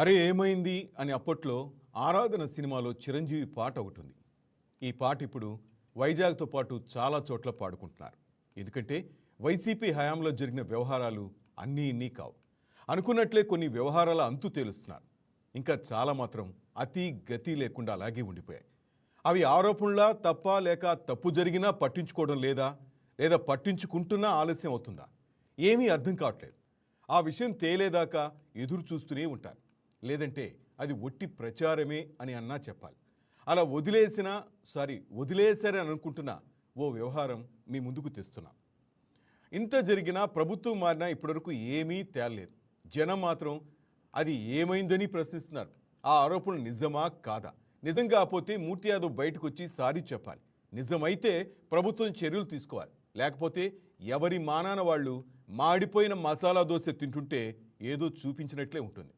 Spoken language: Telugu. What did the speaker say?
అరే ఏమైంది? అని అప్పట్లో ఆరాధన సినిమాలో చిరంజీవి పాట ఒకటి ఉంది ఈ పాట ఇప్పుడు వైజాగ్తో పాటు చాలా చోట్ల పాడుకుంటున్నారు. ఎందుకంటే వైసీపీ హయాంలో జరిగిన వ్యవహారాలు అన్నీ ఇన్నీ కావు. అనుకున్నట్లే కొన్ని వ్యవహారాల అంతు తేలుస్తున్నారు. ఇంకా చాలా మాత్రం అతి గతి లేకుండా అలాగే ఉండిపోయాయి. అవి ఆరోపణలా తప్ప లేక తప్పు జరిగినా పట్టించుకోవడం లేదా లేదా పట్టించుకుంటున్నా ఆలస్యం అవుతుందా? ఏమీ అర్థం కావట్లేదు. ఆ విషయం తేలేదాకా ఎదురు చూస్తూనే ఉంటారు. లేదంటే అది ఒట్టి ప్రచారమే అని అన్నా చెప్పాలి. అలా వదిలేసిన సారీ వదిలేశారని అనుకుంటున్న ఓ వ్యవహారం మీ ముందుకు తెస్తున్నాం. ఇంత జరిగినా ప్రభుత్వం మారినా ఇప్పటివరకు ఏమీ తేలలేదు. జనం మాత్రం అది ఏమైందని ప్రశ్నిస్తున్నారు. ఆ ఆరోపణలు నిజమా కాదా? నిజం కాకపోతే మూర్తి యాదవ్ బయటకు వచ్చి సారీ చెప్పాలి. నిజమైతే ప్రభుత్వం చర్యలు తీసుకోవాలి. లేకపోతే ఎవరి మానాన వాళ్ళు మాడిపోయిన మసాలా దోశ తింటుంటే ఏదో చూపించినట్లే ఉంటుంది.